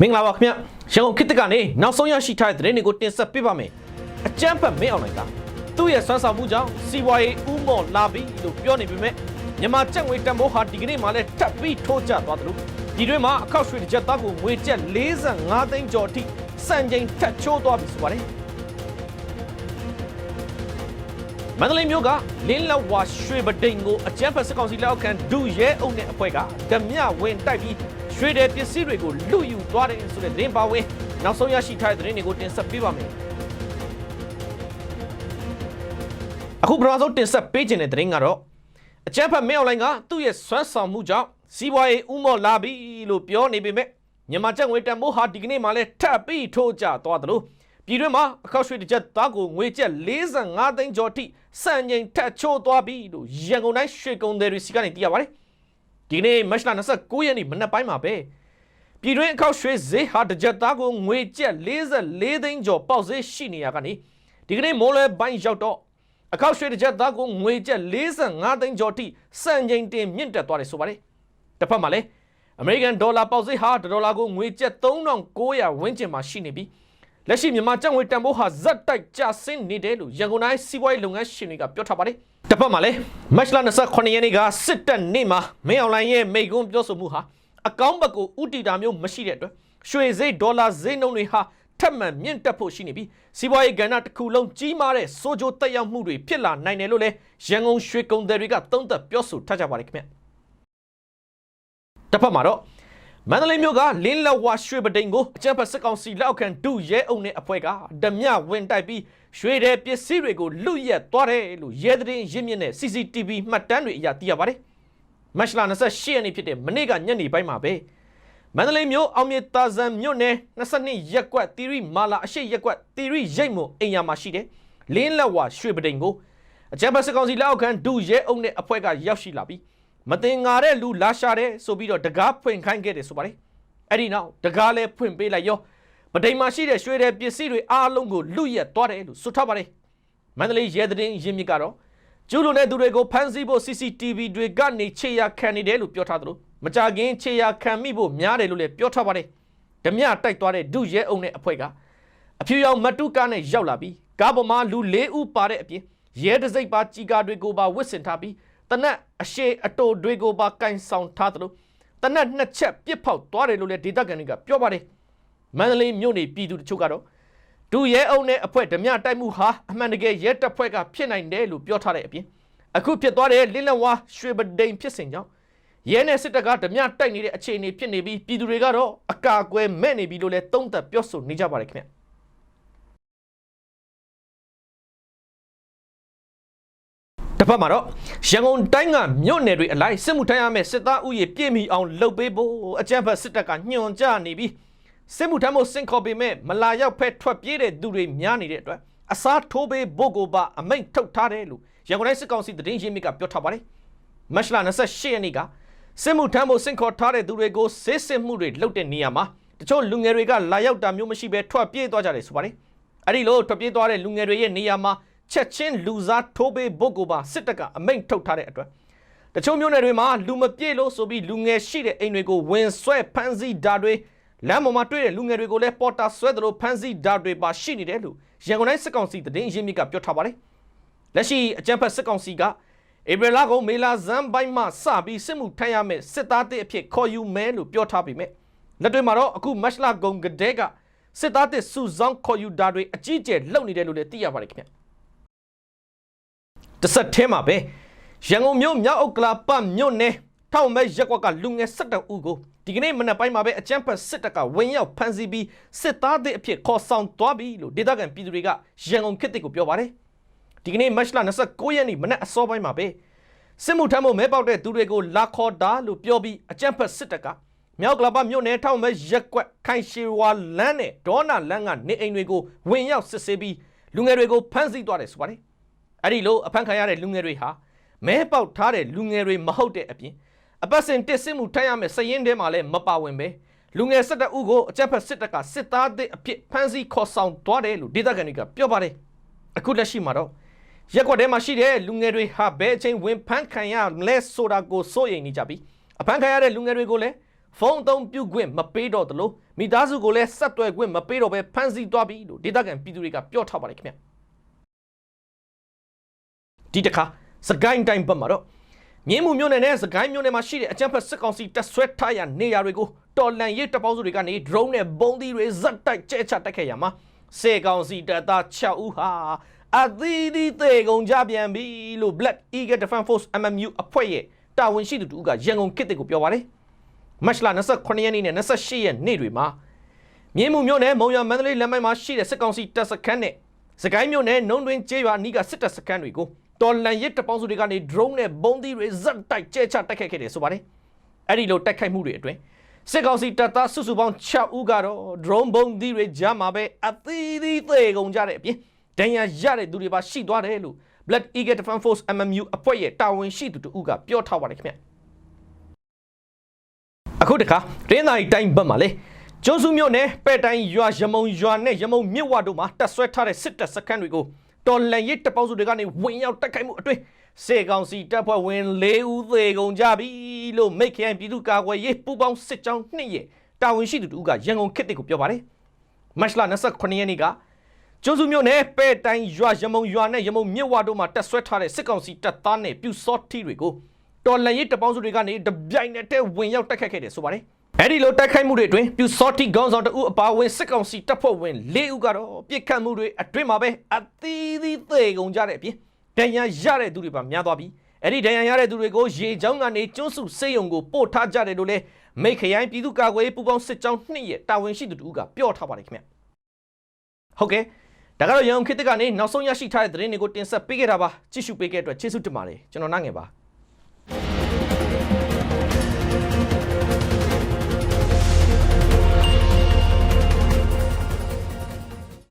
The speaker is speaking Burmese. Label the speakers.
Speaker 1: မင်္ဂလာပါခင်ဗျရန်ကုန်ခေတ်တကနေနောက်ဆုံးရရှိထားတဲ့သတင်းတွေကိုတင်ဆက်ပေးပါမယ်အကြမ်းဖက်မင်းအောင်လိုင်ကသူ့ရဲ့ဆွမ်းဆောင်မှုကြောင့်စီးပွားရေးဥမော်လာပြီလို့ပြောနေပေမဲ့မြန်မာကျပ်ငွေတန်ဖိုးဟာဒီကနေ့မှလည်းထပ်ပြီးထိုးကျသွားတယ်လို့ဒီတွင်မှာအခောက်ရွှေတစ်ချက်သားကိုငွေကျပ်45သိန်းကျော်အထိစံချိန်ထပ်ချိုးသွားပြီဆိုပါတယ်မန္တလေးမြို့ကလင်းလက်ဝါရွှေပဒိန်ကိုအကြမ်းဖက်စစ်ကောင်စီလက်အောက်ခံဒုရဲအုပ်နဲ့အဖွဲ့ကဓမြဝင်တိုက်ပြီး ရွှေတဲ့ပစ္စည်းတွေကိုလူယူသွားတယ်ဆိုတဲ့သတင်းပါဝင်နောက်ဆုံးရရှိထားတဲ့သတင်းတွေကိုတင်ဆက်ပေးပါမယ်အခုပထမဆုံးတင်ဆက်ပေးခြင်းတဲ့သတင်းကတော့အကြမ်းဖက်မင်းအွန်လိုင်းကသူ့ရဲ့ဆွမ်းဆောင်မှုကြောင့်စီးပွားရေးဥမော်လာပြီလို့ပြောနေပေမဲ့မြန်မာကျပ်ငွေတန်ဖိုးဟာဒီကနေ့မှလည်းထပ်ပြီးထိုးကျသွားတယ်လို့ပြည်တွင်းမှာအခောက်ရွှေတစ်ချက်သားကိုငွေကျပ်45သိန်းကျော်အထိစံချိန်ထပ်ချိုးသွားပြီလို့ရန်ကုန်တိုင်းရွှေကုန်သည်တွေစီကနေသိရပါတယ် ဒီကနေ့မတ်လ29ရက်နေ့မနက်ပိုင်းမှာပဲပြည်တွင်းအခောက်ရွှေဈေးဟာတစ်ချက်သားကိုငွေကျပ်44သိန်းကျော်ပေါက်ဈေးရှိနေရကနေဒီကနေ့မိုးလွယ်ပိုင်းရောက်တော့အခောက်ရွှေတစ်ချက်သားကိုငွေကျပ်45သိန်းကျော်ထိစံချိန်တင်မြင့်တက်သွားတယ်ဆိုပါတယ်။တစ်ဖက်မှာလည်းအမေရိကန်ဒေါ်လာပေါက်ဈေးဟာတစ်ဒေါ်လာကိုငွေကျပ်3900ဝန်းကျင်မှာရှိနေပြီး လက်ရှိမြန်မာကျပ်ငွေတန်ဖိုးဟာဇက်တိုက်ကျဆင်းနေတယ်လို့ရန်ကုန်တိုင်းစီးပွားရေးလုပ်ငန်းရှင်တွေကပြောထားပါတယ်။တစ်ဖက်မှာလည်းမတ်လ28ရက်နေ့ကစစ်တပ်နေ့မှာမင်းအွန်လိုင်းရဲ့မိန့်ခွန်းပြောဆိုမှုဟာအကောင့်ဘက်ကိုဥတီတာမျိုးမရှိတဲ့အတွက်ရွှေဈေးဒေါ်လာဈေးနှုန်းတွေဟာထပ်မံမြင့်တက်ဖို့ရှိနေပြီးစီးပွားရေးကဏ္ဍတစ်ခုလုံးကြီးမားတဲ့စိုးကျိုးတက်ရောက်မှုတွေဖြစ်လာနိုင်တယ်လို့လည်းရန်ကုန်ရွှေကုန်သည်တွေကသုံးသပ်ပြောဆိုထားကြပါတယ်ခင်ဗျတစ်ဖက်မှာတော့ မန္တလေးမြို့ကလင်းလက်ဝါရွှေပဒိန်ကိုအကြမ်းဖက်စစ်ကောင်စီလက်အောက်ခံဒုရဲအုပ်နဲ့အဖွဲ့ကဓမြဝင်တိုက်ပြီးရွှေတဲ့ပစ္စည်းတွေကိုလူရက်သွားတယ်လို့ရဲသတင်းရင်းမြစ်နဲ့ CCTV မှတ်တမ်းတွေအရသိရပါတယ်မတ်လ28ရက်နေ့ဖြစ်တဲ့မနေ့ကညနေပိုင်းမှာပဲမန္တလေးမြို့အောင်မြေတာဇံမြို့နယ်22ရက်ကွက်တီရီမာလာအရှိတ်ရက်ကွက်တီရီရိတ်မွန်အိမ်ယာမှာရှိတယ်လင်းလက်ဝါရွှေပဒိန်ကိုအကြမ်းဖက်စစ်ကောင်စီလက်အောက်ခံဒုရဲအုပ်နဲ့အဖွဲ့ကရောက်ရှိလာပြီး မတင်ငါတဲ့လူလာရှာတဲ့ဆိုပြီးတော့တကားဖွင့်ခိုင်းခဲ့တယ်ဆိုပါတယ်အဲ့ဒီနောက်တကားလဲဖွင့်ပေးလိုက်ရောပဒိန်မှာရှိတဲ့ရွှေတဲ့ပစ္စည်းတွေအားလုံးကိုလူရက်သွားတယ်လို့ဆိုထားပါတယ်မန္တလေးရဲသတင်းရင်းမြစ်ကတော့ကျူးလွန်တဲ့သူတွေကိုဖမ်းဆီးဖို့ CCTV တွေကနေခြေရခံနေတယ်လို့ပြောထားသလိုမကြခင်ခြေရခံမိဖို့များတယ်လို့လည်းပြောထားပါတယ်ဓမြတိုက်သွားတဲ့ဒုရဲအုံနဲ့အဖွဲ့ကအဖြူရောင်မတုကနဲ့ရောက်လာပြီးကားပေါ်မှာလူ၄ဦးပါတဲ့အပြင်ရဲတစိမ့်ပါကြီးကားတွေကိုပါဝစ်ဆင်ထားပြီး တနက်အရှိအတိုတွေကိုပါကင်ဆောင်ထားသလိုတနက်နှစ်ချက်ပြစ်ဖောက်သွားတယ်လို့လည်းဒေသခံတွေကပြောပါတယ်မန္တလေးမြို့နေပြည်သူတချို့ကတော့ဒုရဲအုံနဲ့အဖွဲ့ဓမြတိုက်မှုဟာအမှန်တကယ်ရဲတပ်ဖွဲ့ကဖြစ်နိုင်တယ်လို့ပြောထားတဲ့အပြင်အခုဖြစ်သွားတဲ့လင်းလက်ဝါရွှေပဒိန်ဖြစ်စဉ်ကြောင့်ရဲနဲ့စစ်တပ်ကဓမြတိုက်နေတဲ့အခြေအနေဖြစ်နေပြီးပြည်သူတွေကတော့အကာအကွယ်မဲ့နေပြီလို့လည်းသုံးသပ်ပြောဆိုနေကြပါတယ်ခင်ဗျ တစ်ဖက်မှာတော့ရန်ကုန်တိုင်းကမြို့နယ်တွေအလိုက်စစ်မှုထမ်းရမယ့်စစ်သားဥယျာဉ်ပြည့်မီအောင်လုပ်ပေးဖို့အကြမ်းဖက်စစ်တပ်ကညွှန်ကြားနေပြီးစစ်မှုထမ်းဖို့စင်ခေါ်ပေမဲ့မလာရောက်ဖက်ထွက်ပြေးတဲ့သူတွေများနေတဲ့အတွက်အစားထိုးပေးဖို့ကိုပါအမိန့်ထုတ်ထားတယ်လို့ရန်ကုန်တိုင်းစစ်ကောင်စီသတင်းရင်းမြစ်ကပြောထားပါတယ်မတ်လ28ရက်နေ့ကစစ်မှုထမ်းဖို့စင့်ခေါ်ထားတဲ့သူတွေကိုစစ်စစ်မှုတွေလုပ်တဲ့နေရာမှာတချို့လူငယ်တွေကလာရောက်တာမျိုးမရှိဘဲထွက်ပြေးသွားကြတယ်ဆိုပါတယ်။အဲ့ဒီလိုထွက်ပြေးသွားတဲ့လူငယ်တွေရဲ့နေရာမှာ ချက်ချင်းလူစားထိုးပေးဖို့ကိုပါစစ်တပ်ကအမိန့်ထုတ်ထားတဲ့အတွက်တချို့မျိုးနယ်တွေမှာလူမပြေလို့ဆိုပြီးလူငယ်ရှိတဲ့အိမ်တွေကိုဝင်ဆွဲဖမ်းဆီးတာတွေလမ်းပေါ်မှာတွေ့တဲ့လူငယ်တွေကိုလည်းပေါ်တာဆွဲသလိုဖမ်းဆီးတာတွေပါရှိနေတယ်လို့ရန်ကုန်တိုင်းစစ်ကောင်စီသတင်းရင်းမြစ်ကပြောထားပါတယ်။လက်ရှိအကြမ်းဖက်စစ်ကောင်စီကဧပြီလကုန်မေလာဇန်ပိုင်းမှစပြီးစစ်မှုထမ်းရမယ့်စစ်သားတစ်အဖြစ်ခေါ်ယူမယ်လို့ပြောထားပေမဲ့လက်တွေ့မှာတော့အခုမတ်လကုန်ကတည်းကစစ်သားတစ်စုဆောင်းခေါ်ယူတာတွေအကြီးအကျယ်လုပ်နေတယ်လို့လည်းသိရပါတယ်ခင်ဗျ တစ်ဆက်ထဲမှာပဲရန်ကုန်မြို့မြောက်ဥက္ကလာပမြို့နယ်ထောင်မဲရက်ကွက်ကလူငယ်17ဦးကိုဒီကနေ့မနက်ပိုင်းမှာပဲအကြမ်းဖက်စစ်တပ်ကဝင်ရောက်ဖမ်းဆီးပြီးစစ်သားတစ်အဖြစ်ခေါ်ဆောင်သွားပြီလို့ဒေသခံပြည်သူတွေကရန်ကုန်ခေတ်တစ်ကိုပြောပါတယ်ဒီကနေ့မတ်လ29ရက်နေ့မနက်အစောပိုင်းမှာပဲစစ်မှုထမ်းဖို့မဲပေါက်တဲ့သူတွေကိုလာခေါ်တာလို့ပြောပြီးအကြမ်းဖက်စစ်တပ်ကမြောက်ကလပမြို့နယ်ထောင်မဲရက်ကွက်ခိုင်ရှီဝါလန်းနဲ့ဒေါနာလန်းကနေအိမ်တွေကိုဝင်ရောက်စစ်ဆေးပြီးလူငယ်တွေကိုဖမ်းဆီးသွားတယ်ဆိုပါတယ် အဲ့ဒီလိုအဖမ်းခံရတဲ့လူငယ်တွေဟာမဲပေါက်ထားတဲ့လူငယ်တွေမဟုတ်တဲ့အပြင်အပတ်စဉ်တစ်စစ်မှုထမ်းရမယ့်စရင်ထဲမှာလည်းမပါဝင်ပဲလူငယ်စစ်တပ်ဦးကိုအကြမ်းဖက်စစ်တပ်ကစစ်သားသစ်အဖြစ်ဖမ်းဆီးခေါ်ဆောင်သွားတယ်လို့ဒေသခံတွေကပြောပါတယ်အခုလက်ရှိမှာတော့ရက်ကွက်ထဲမှာရှိတဲ့လူငယ်တွေဟာဘယ်အချိန်ဝင်ဖမ်းခံရမလဲဆိုတာကိုစိုးရိမ်နေကြပြီးအဖမ်းခံရတဲ့လူငယ်တွေကိုလည်းဖုန်းအသုံးပြုခွင့်မပေးတော့သလိုမိသားစုကိုလည်းဆက်သွယ်ခွင့်မပေးတော့ဘဲဖမ်းဆီးသွားပြီလို့ဒေသခံပြည်သူတွေကပြောထားပါတယ်ခင်ဗျ ဒီတစ်ခါစကိုင်းတိုင်းဘက်မှာတော့မြင်းမှုမြို့နယ်နဲ့စကိုင်းမြို့နယ်မှာရှိတဲ့အကြမ်းဖက်စစ်ကောင်စီတပ်ဆွဲထားရနေရာတွေကိုတော်လန်ရေးတပ်ပေါင်းစုတွေကနေ drone နဲ့ဘုံသီးတွေဇက်တိုက်ကျဲချတိုက်ခဲ့ရမှာစေကောင်စီတပ်သား6ဦးဟာအသီးသီးသေးကုန်ကြပြန်ပြီလို့ Black Eagle Defense Force MMU အဖွဲ့ရဲ့တာဝန်ရှိသူတူကရန်ကုန်ခေတ်တစ်ကိုပြောပါတယ်မတ်လ28ရက်နေ့နဲ့28ရက်နေ့တွေမှာမြင်းမှုမြို့နယ်မုံရမန္တလေးလမ်းမိုင်းမှာရှိတဲ့စစ်ကောင်စီတပ်စခန်းနဲ့စကိုင်းမြို့နယ်နှုံတွင်ကျေးရွာအနီးကစစ်တပ်စခန်းတွေကို တော်လန်ရစ်တပ်ပေါင်းစုတွေကနေ drone နဲ့ဘုံသီးတွေဇက်တိုက်ကျဲချတိုက်ခိုက်ခဲ့တယ်ဆိုပါတယ်။အဲ့ဒီလိုတိုက်ခိုက်မှုတွေအတွင်းစစ်ကောင်စီတပ်သားစုစုပေါင်း6ဦးကတော့ drone ဘုံသီးတွေကြားမှာပဲအသီးသီးသေကုန်ကြတဲ့အပြင်ဒဏ်ရာရတဲ့သူတွေပါရှိသွားတယ်လို့ Black Eagle Defense Force MMU အဖွဲ့ရဲ့တာဝန်ရှိသူတူကပြောထားပါတယ်ခင်ဗျ။အခုတခါရင်းသာရီတိုင်းဘက်မှာလေကျွန်းစုမြို့နယ်ပဲ့တိုင်းရွာရမုံရွာနဲ့ရမုံမြစ်ဝတို့မှာတက်ဆွဲထားတဲ့စစ်တပ်စခန်းတွေကို တော်လန်ရစ်တပ်ပေါင်းစုတွေကနေဝင်ရောက်တိုက်ခိုက်မှုအတွင်းစေကောင်စီတပ်ဖွဲ့ဝင်၄ဦးသေကုန်ကြပြီလို့မိတ်ခရိုင်ပြည်သူ့ကာကွယ်ရေးပူးပေါင်းစစ်ကြောင်းနှစ်ရဲ့တာဝန်ရှိသူတူကရန်ကုန်ခေတ်တစ်ကိုပြောပါတယ်မတ်လ29ရက်နေ့ကကျွန်းစုမြို့နယ်ပဲ့တိုင်းရွာရမုံရွာနဲ့ရမုံမြစ်ဝတို့မှာတက်ဆွဲထားတဲ့စစ်ကောင်စီတပ်သားနဲ့ပြူစောထီတွေကိုတော်လန်ရေးတပေါင်းစုတွေကနေတပြိုင်နက်တည်းဝင်ရောက်တိုက်ခိုက်ခဲ့တယ်ဆိုပါတယ်။ အဲဒီလိုတိုက်ခိုက်မှုတွေအတွင်းပြူစောတိခေါင်းဆောင်တဦးအပါအဝင်စစ်ကောင်စီတပ်ဖွဲ့ဝင်၄ဦးကတော့ပြစ်ခတ်မှုတွေအတွင်းမှာပဲအသီးသီးသေကုန်ကြတဲ့အပြင်ဒဏ်ရာရတဲ့သူတွေပါများသွားပြီးအဲဒီဒဏ်ရာရတဲ့သူတွေကိုရေချောင်းကနေကျွန်းစုစေယုံကိုပို့ထားကြတယ်လို့လည်းမိတ်ခရိုင်ပြည်သူ့ကာကွယ်ရေးပူးပေါင်းစစ်ကြောင်းနှစ်ရဲ့တာဝန်ရှိသူတူကပြောထားပါတယ်ခင်ဗျ။ဟုတ်ကဲ့ဒါကတော့ရန်ကုန်ခေတ်သစ်ကနေနောက်ဆုံးရရှိထားတဲ့သတင်းတွေကိုတင်ဆက်ပေးခဲ့တာပါကြည့်ရှုပေးခဲ့တဲ့အတွက်ကျေးဇူးတင်ပါတယ်ကျွန်တော်နိုင်ငယ်ပါ